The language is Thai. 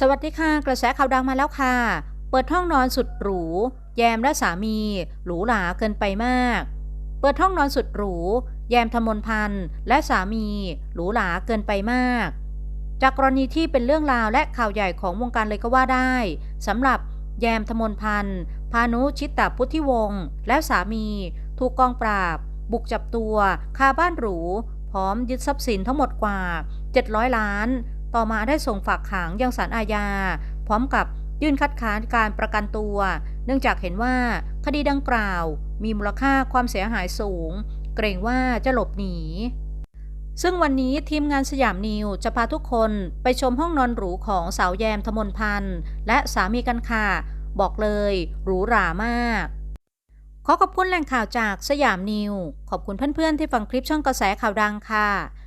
สวัสดีค่ะ กระแสข่าวดังมาแล้วค่ะ เปิดห้องนอนสุดหรู แยมและสามี หรูหราเกินไปมาก เปิดห้องนอนสุดหรู แยมธมนพันธ์และสามี หรูหราเกินไปมาก จากกรณีที่เป็นเรื่องราวและข่าวใหญ่ของวงการเลยก็ว่าได้สำหรับแยมธมนพันธ์พานุชิตตพุทธิวงศ์และสามี ถูกกองปราบ บุกจับตัวคาบ้านหรู พร้อมยึดทรัพย์สินทั้งหมดกว่า 700 ล้าน ต่อมาได้ส่งฝากขังยังศาลอาญา พร้อมกับยื่นคัดค้านการประกันตัว เนื่องจากเห็นว่าคดีดังกล่าว มีมูลค่าความเสียหายสูง เกรงว่าจะหลบหนี ซึ่งวันนี้ทีมงานสยามนิวจะพาทุกคนไปชมห้องนอนหรูของสาวแยมธมนพันธ์และสามีกันค่ะ บอกเลยหรูหรามาก ขอขอบคุณแหล่งข่าวจากสยามนิว ขอบคุณเพื่อนๆที่ฟังคลิปช่องกระแสข่าวดังค่ะ